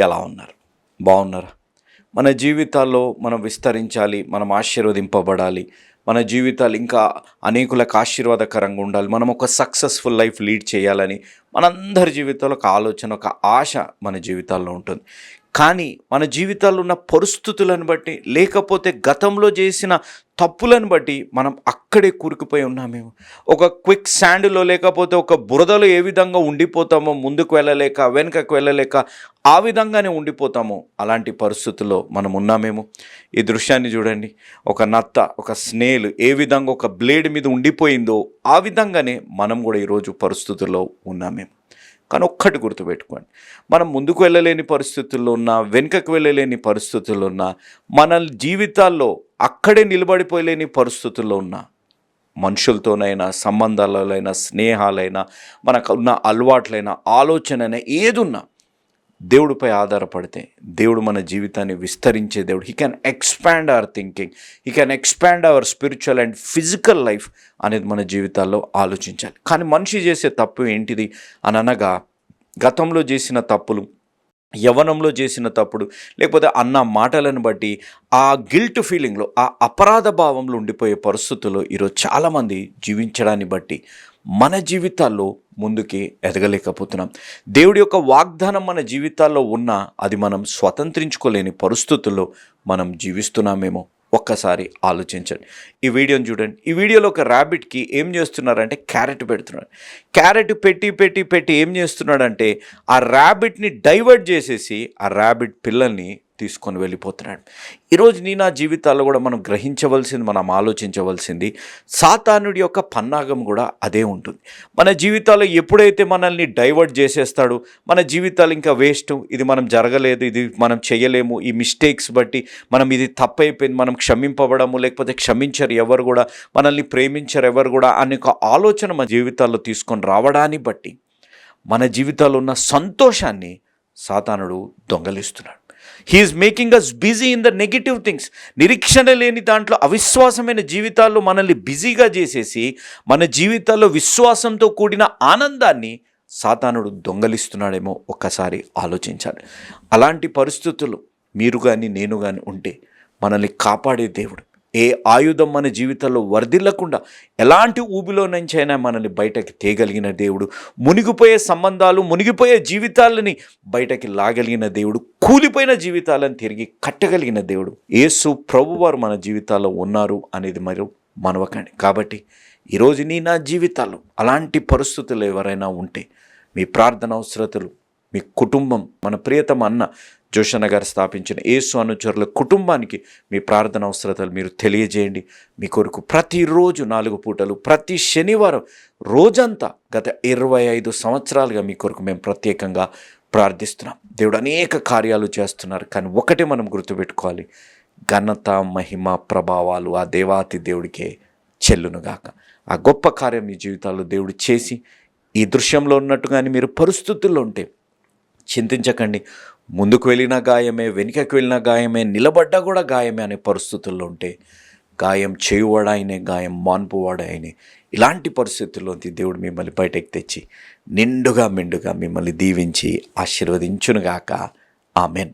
ఎలా ఉన్నారు? బాగున్నారా? మన జీవితాల్లో మనం విస్తరించాలి మనం ఆశీర్వదింపబడాలి మన జీవితాలు ఇంకా అనేకులకు ఆశీర్వాదకరంగా ఉండాలి మనం ఒక సక్సెస్ఫుల్ లైఫ్ లీడ్ చేయాలని మనందరి జీవితంలో ఒక ఆలోచన ఒక ఆశ మన జీవితాల్లో ఉంటుంది. కానీ మన జీవితాల్లో ఉన్న పరిస్థితులను బట్టి లేకపోతే గతంలో చేసిన తప్పులను బట్టి మనం అక్కడే కూరుకుపోయి ఉన్నామేమో ఒక క్విక్ శాండ్లో లేకపోతే ఒక బురదలో ఏ విధంగా ఉండిపోతామో ముందుకు వెళ్ళలేక వెనుకకు వెళ్ళలేక ఆ విధంగానే ఉండిపోతామో అలాంటి పరిస్థితుల్లో మనం ఉన్నామేమో ఈ దృశ్యాన్ని చూడండి. ఒక నత్త ఒక స్నేల్ ఏ విధంగా ఒక బ్లేడ్ మీద ఉండిపోయిందో ఆ విధంగానే మనం కూడా ఈరోజు పరిస్థితుల్లో ఉన్నామేమో కానీ ఒక్కటి గుర్తుపెట్టుకోండి. మనం ముందుకు వెళ్ళలేని పరిస్థితుల్లో ఉన్నా వెనుకకు వెళ్ళలేని పరిస్థితుల్లో ఉన్నా మన జీవితాల్లో అక్కడే నిలబడిపోలేని పరిస్థితుల్లో ఉన్నా మనుషులతోనైనా సంబంధాలైనా స్నేహాలైనా మనకు ఉన్న అలవాట్లైనా ఆలోచనైనా ఏదున్నా దేవుడిపై ఆధారపడితే దేవుడు మన జీవితాన్ని విస్తరించే దేవుడు. He can expand our thinking he can expand our spiritual and physical life అనేది మన జీవితాల్లో ఆలోచించాలి. కానీ మనిషి చేసే తప్పు ఏంటిది అని అనగా గతంలో చేసిన తప్పులు యవనంలో చేసిన తప్పుడు లేకపోతే అన్న మాటలను బట్టి ఆ గిల్ట్ ఫీలింగ్లో ఆ అపరాధ భావంలో ఉండిపోయే పరిస్థితుల్లో ఈరోజు చాలామంది జీవించడాన్ని బట్టి మన జీవితాల్లో ముందుకి ఎదగలేకపోతున్నాం. దేవుడి యొక్క వాగ్దానం మన జీవితాల్లో ఉన్నా అది మనం స్వతంత్రించుకోలేని పరిస్థితుల్లో మనం జీవిస్తున్నామేమో ఒక్కసారి ఆలోచించండి. ఈ వీడియోని చూడండి. ఈ వీడియోలో ఒక ర్యాబిట్కి ఏం చేస్తున్నారంటే క్యారెట్ పెడుతున్నాడు. క్యారెట్ పెట్టి పెట్టి పెట్టి ఏం చేస్తున్నాడంటే ఆ ర్యాబిట్ని డైవర్ట్ చేసేసి ఆ ర్యాబిట్ పిల్లల్ని తీసుకొని వెళ్ళిపోతున్నాడు. ఈరోజు నీ నా జీవితాల్లో కూడా మనం గ్రహించవలసింది మనం ఆలోచించవలసింది సాతానుడి యొక్క పన్నాగం కూడా అదే ఉంటుంది. మన జీవితాల్లో ఎప్పుడైతే మనల్ని డైవర్ట్ చేసేస్తాడు మన జీవితాలు ఇంకా వేస్ట్ ఇది మనం జరగలేదు ఇది మనం చేయలేము ఈ మిస్టేక్స్ బట్టి మనం ఇది తప్పైపోయింది మనం క్షమింపబడము లేకపోతే క్షమించరు ఎవరు కూడా మనల్ని ప్రేమించరు ఎవరు కూడా అనే ఒక ఆలోచన మన జీవితాల్లో తీసుకొని రావడాన్ని బట్టి మన జీవితాల్లో ఉన్న సంతోషాన్ని సాతానుడు దొంగలిస్తున్నాడు. He is making us busy in the negative things నిరీక్షణ లేని దాంట్లో అవిశ్వాసమైన జీవితాల్లో మనల్ని బిజీగా చేసేసి మన జీవితాల్లో విశ్వాసంతో కూడిన ఆనందాన్ని సాతానుడు దొంగలిస్తున్నాడేమో ఒక్కసారి ఆలోచించాలి. అలాంటి పరిస్థితులు మీరు కానీ నేను కానీ ఉంటే మనల్ని కాపాడే దేవుడు ఏ ఆయుధం మన జీవితంలో వర్ధిల్లకుండా ఎలాంటి ఊబిలో నుంచైనా మనల్ని బయటకి తేగలిగిన దేవుడు మునిగిపోయే సంబంధాలు మునిగిపోయే జీవితాలని బయటకి లాగలిగిన దేవుడు కూలిపోయిన జీవితాలను తిరిగి కట్టగలిగిన దేవుడు. యేసు ప్రభువారు మన జీవితాల్లో ఉన్నారు అనేది మరి మనవకండి. కాబట్టి ఈరోజు నీ నా జీవితాల్లో అలాంటి పరిస్థితులు ఎవరైనా ఉంటే మీ ప్రార్థన అవసరతలు మీ కుటుంబం మన ప్రియతమ అన్న జోషన్న గారు స్థాపించిన ఏసు అనుచరుల కుటుంబానికి మీ ప్రార్థన అవసరతలు మీరు తెలియజేయండి. మీ కొరకు ప్రతిరోజు నాలుగు పూటలు ప్రతి శనివారం రోజంతా గత ఇరవై ఐదు సంవత్సరాలుగా మీ కొరకు మేము ప్రత్యేకంగా ప్రార్థిస్తున్నాం. దేవుడు అనేక కార్యాలు చేస్తున్నారు కానీ ఒకటే మనం గుర్తుపెట్టుకోవాలి. ఘనత మహిమ ప్రభావాలు ఆ దేవాతి దేవుడికే చెల్లునుగాక. ఆ గొప్ప కార్యం మీ జీవితాల్లో దేవుడు చేసి ఈ దృశ్యంలో ఉన్నట్టుగానే మీరు పరిస్థితుల్లో ఉంటే చింతించకండి. ముందుకు వెళ్ళిన గాయమే వెనుకకు వెళ్ళిన గాయమే నిలబడ్డా కూడా గాయమే అనే పరిస్థితుల్లో ఉంటే గాయం చేయువాడాయనే గాయం మాన్పువాడాయనే ఇలాంటి పరిస్థితుల్లోంచి దేవుడు మిమ్మల్ని బయటకు తెచ్చి నిండుగా మెండుగా మిమ్మల్ని దీవించి ఆశీర్వదించునుగాక. ఆమెన్.